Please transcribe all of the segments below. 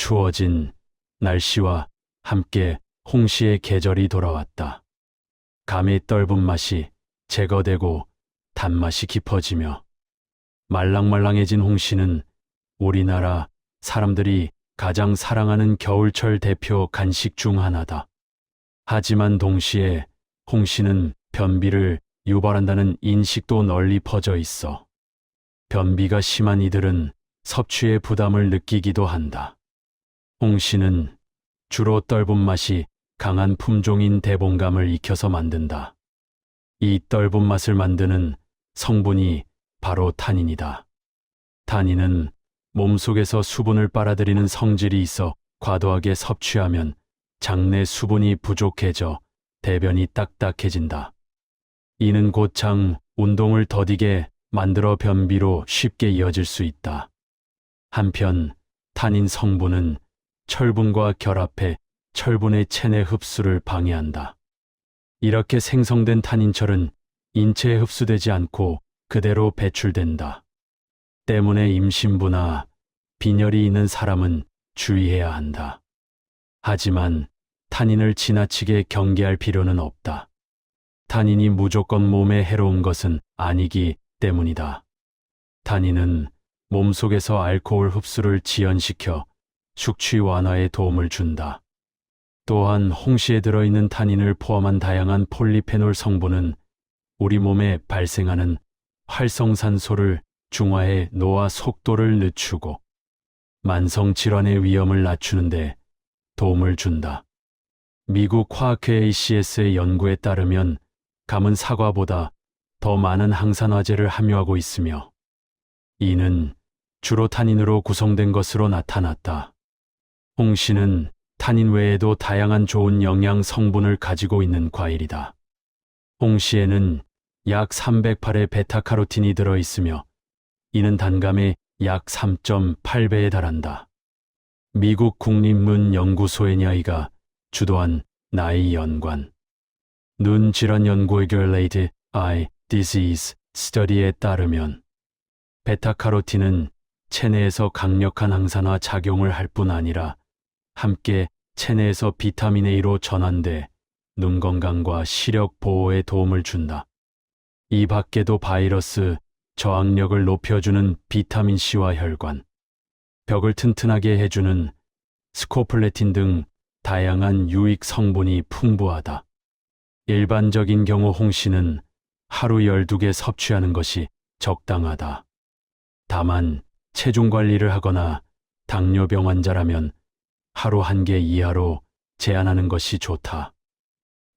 추워진 날씨와 함께 홍시의 계절이 돌아왔다. 감의 떫은 맛이 제거되고 단맛이 깊어지며 말랑말랑해진 홍시는 우리나라 사람들이 가장 사랑하는 겨울철 대표 간식 중 하나다. 하지만 동시에 홍시는 변비를 유발한다는 인식도 널리 퍼져 있어. 변비가 심한 이들은 섭취의 부담을 느끼기도 한다. 홍시는 주로 떫은 맛이 강한 품종인 대봉감을 익혀서 만든다. 이 떫은 맛을 만드는 성분이 바로 타닌이다. 타닌은 몸속에서 수분을 빨아들이는 성질이 있어 과도하게 섭취하면 장내 수분이 부족해져 대변이 딱딱해진다. 이는 곧 장 운동을 더디게 만들어 변비로 쉽게 이어질 수 있다. 한편 타닌 성분은 철분과 결합해 철분의 체내 흡수를 방해한다. 이렇게 생성된 타닌철은 인체에 흡수되지 않고 그대로 배출된다. 때문에 임신부나 빈혈이 있는 사람은 주의해야 한다. 하지만 탄닌을 지나치게 경계할 필요는 없다. 탄닌이 무조건 몸에 해로운 것은 아니기 때문이다. 탄닌은 몸속에서 알코올 흡수를 지연시켜 숙취 완화에 도움을 준다. 또한 홍시에 들어있는 탄닌을 포함한 다양한 폴리페놀 성분은 우리 몸에 발생하는 활성산소를 중화해 노화 속도를 늦추고 만성 질환의 위험을 낮추는데 도움을 준다. 미국 화학회 ACS의 연구에 따르면 감은 사과보다 더 많은 항산화제를 함유하고 있으며 이는 주로 타닌으로 구성된 것으로 나타났다. 홍시는 타닌 외에도 다양한 좋은 영양 성분을 가지고 있는 과일이다. 홍시에는 약 308의 베타카로틴이 들어 있으며 이는 단감의 약 3.8배에 달한다. 미국 국립문연구소의 냐이가 주도한 나이 연관 눈 질환 연구의 Related Eye Disease Study에 따르면 베타카로틴은 체내에서 강력한 항산화 작용을 할 뿐 아니라 함께 체내에서 비타민 A로 전환돼 눈 건강과 시력 보호에 도움을 준다. 이 밖에도 바이러스 저항력을 높여주는 비타민 C와 혈관, 벽을 튼튼하게 해주는 스코플레틴 등 다양한 유익 성분이 풍부하다. 일반적인 경우 홍시는 하루 12개 섭취하는 것이 적당하다. 다만 체중 관리를 하거나 당뇨병 환자라면 하루 한 개 이하로 제한하는 것이 좋다.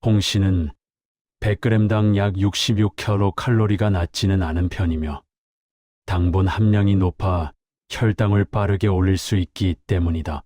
홍시는 100g당 약 66kcal가 낮지는 않은 편이며 당분 함량이 높아 혈당을 빠르게 올릴 수 있기 때문이다.